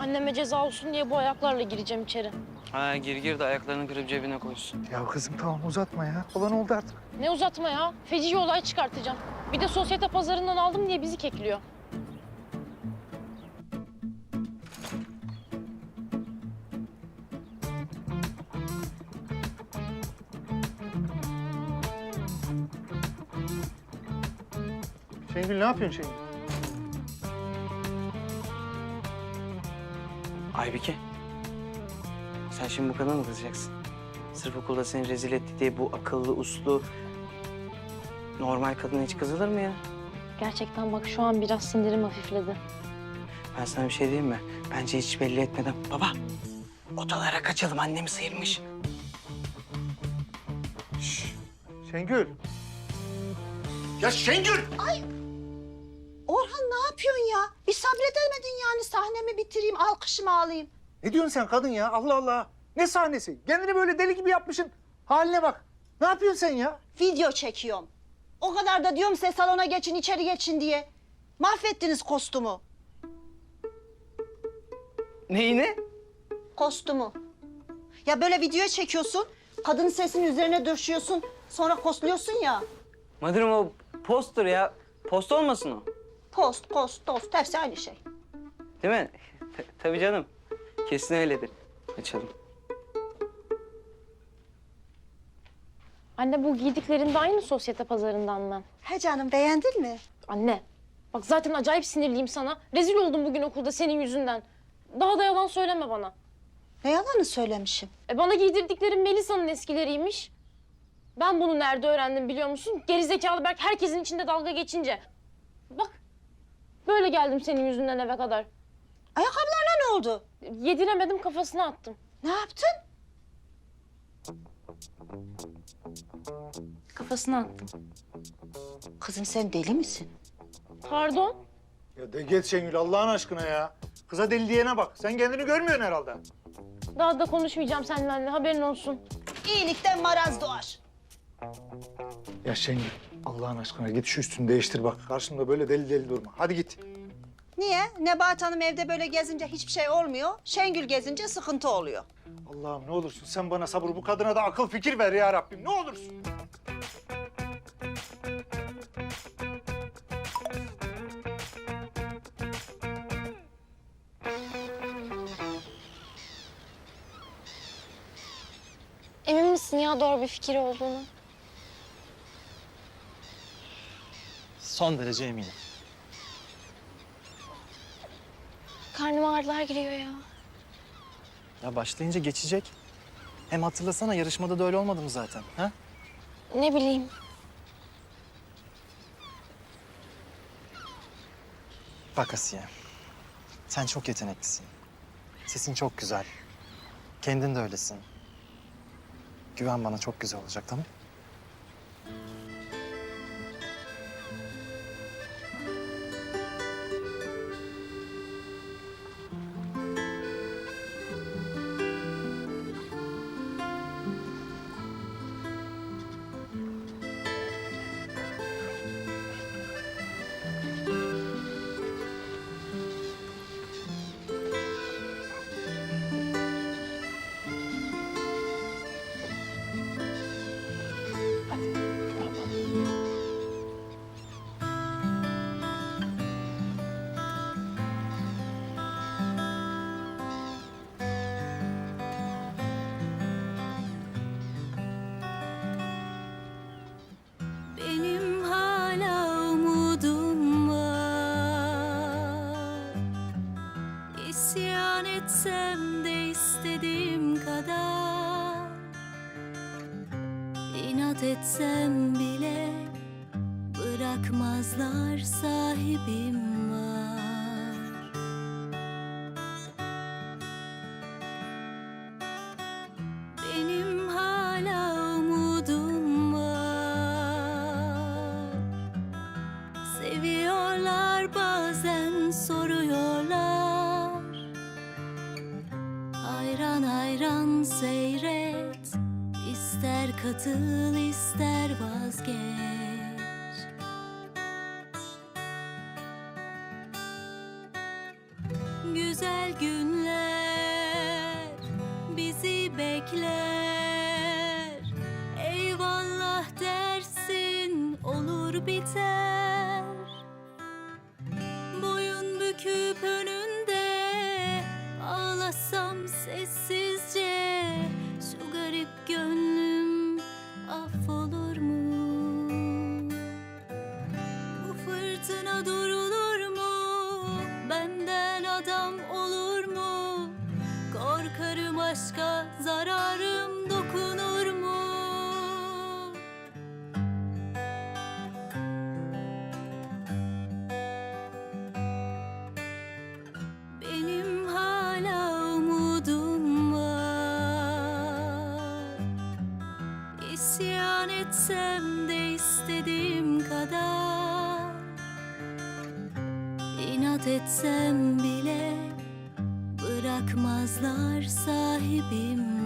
Anneme ceza olsun diye bu ayaklarla gireceğim içeri. Ha gir gir de ayaklarını kırıp cebine koysun. Ya kızım tamam uzatma ya. Olan oldu artık. Ne uzatma ya. Feci olay çıkartacağım. Bir de sosyete pazarından aldım diye bizi kekliyor. Şengül ne yapıyorsun Şengül? Aybike. Sen şimdi bu kadına mı kızacaksın? Sırf okulda seni rezil etti diye bu akıllı, uslu, normal kadına hiç kızılır mı ya? Gerçekten bak şu an biraz sinirim hafifledi. Ben sana bir şey diyeyim mi? Bence hiç belli etmeden. Baba, odalara kaçalım. Annemi sıyırmış. Şengül. Ya Şengül! Orhan ne yapıyorsun ya? Bir sabredemedin yani sahnemi bitireyim, alkışımı alayım. Ne diyorsun sen kadın ya? Allah Allah. Ne sahnesi? Kendini böyle deli gibi yapmışsın. Haline bak. Ne yapıyorsun sen ya? Video çekiyorum. O kadar da diyorum size salona geçin, içeri geçin diye. Mahvettiniz kostümü. Neyine? Kostümü. Ya böyle video çekiyorsun, kadının sesinin üzerine döşüyorsun, sonra kostluyorsun ya. Madırım o poster ya. Post olmasın o. Post, post, tost, hepsi aynı şey. Değil mi? T- tabii canım. Kesin öyledir. Açalım. Anne bu giydiklerinde aynı sosyete pazarından mı? He canım beğendin mi? Anne bak zaten acayip sinirliyim sana. Rezil oldum bugün okulda senin yüzünden. Daha da yalan söyleme bana. Ne yalanı söylemişim. E bana giydirdiklerim Melisa'nın eskileriymiş. Ben bunu nerede öğrendim biliyor musun? Gerizekalı Berk herkesin içinde dalga geçince. Bak böyle geldim senin yüzünden eve kadar. Ayakkabılarına ne oldu? Yediremedim kafasına attım. Ne yaptın? Kafasına attım. Kızım sen deli misin? Pardon. Ya de git Şengül Allah'ın aşkına ya. Kıza deli diyene bak. Sen kendini görmüyorsun herhalde. Daha da konuşmayacağım seninle anne haberin olsun. İyilikten maraz doğar. Ya Şengül Allah'ın aşkına git şu üstünü değiştir bak. Karşımda böyle deli deli durma. Hadi git. Niye? Nebahat Hanım evde böyle gezince hiçbir şey olmuyor. Şengül gezince sıkıntı oluyor. Allah'ım ne olursun sen bana sabır bu kadına da akıl fikir ver ya Rabbim ne olursun. Emin misin ya doğru bir fikir olduğunu? Son derece eminim. Karnıma ağrılar giriyor ya. Ya başlayınca geçecek. Hem hatırlasana yarışmada da öyle olmadı mı zaten? Ha? Ne bileyim. Bak Asiye. Sen çok yeteneklisin. Sesin çok güzel. Kendin de öylesin. Güven bana çok güzel olacak tamam? Benim İnat etsem bile Bırakmazlar sahibim var. Benim hala umudum var. Seviyorlar bana soruyorlar. Hayran hayran seyret katıl ister vazgeç. Güzel günler bizi bekler. Eyvallah dersin olur biter İsyan etsem de istediğim kadar. İnat etsem bile Bırakmazlar sahibim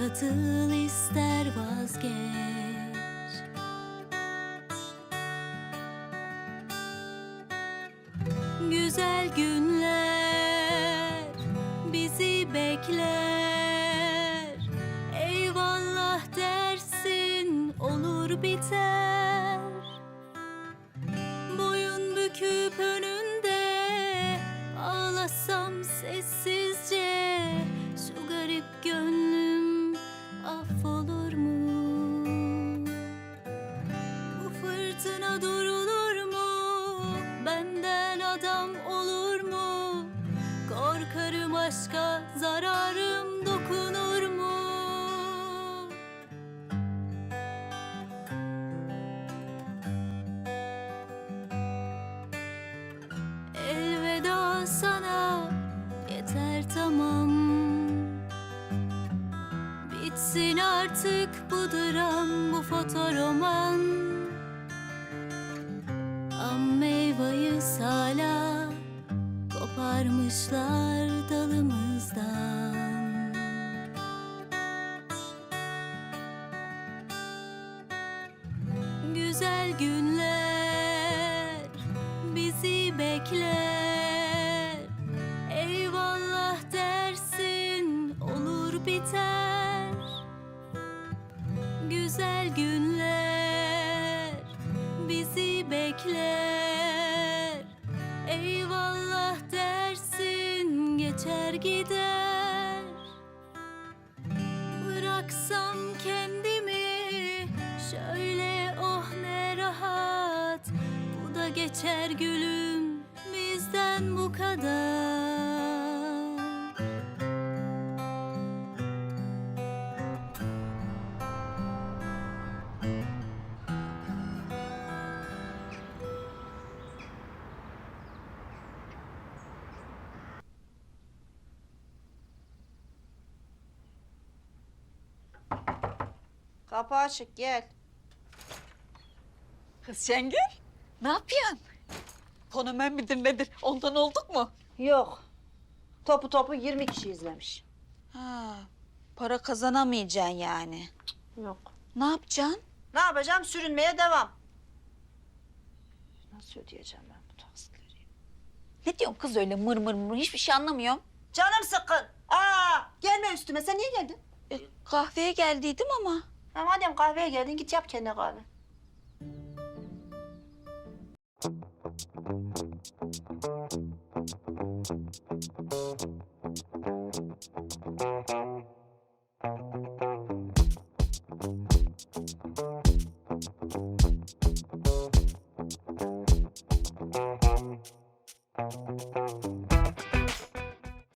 katıl ister vazgeç. Güzel günler zararım dokunur mu? Elveda sana yeter tamam. Bitsin artık bu dram bu fotoroman. Am meyveyi hala koparmışlar dalımızdan Güzel günler bizi bekler geçer gider. Bıraksam kendimi şöyle oh ne rahat. Bu da geçer gülüm bizden bu kadar Kapı açık gel. Kız Şengül, ne yapıyorsun? Fenomen midir nedir? Ondan olduk mu? Yok. Topu topu 20 kişi izlemiş. Ha, para kazanamayacaksın yani. Yok. Ne yapacaksın? Ne yapacağım? Sürünmeye devam. Nasıl ödeyeceğim ben bu taksitleri? Ne diyorsun kız öyle mır mır mır? Hiçbir şey anlamıyorum. Canım sıkkın. Aa, gelme üstüme. Sen niye geldin? E, kahveye geldiydim ama. Ha, madem kahveye geldin git yap kendine kahve.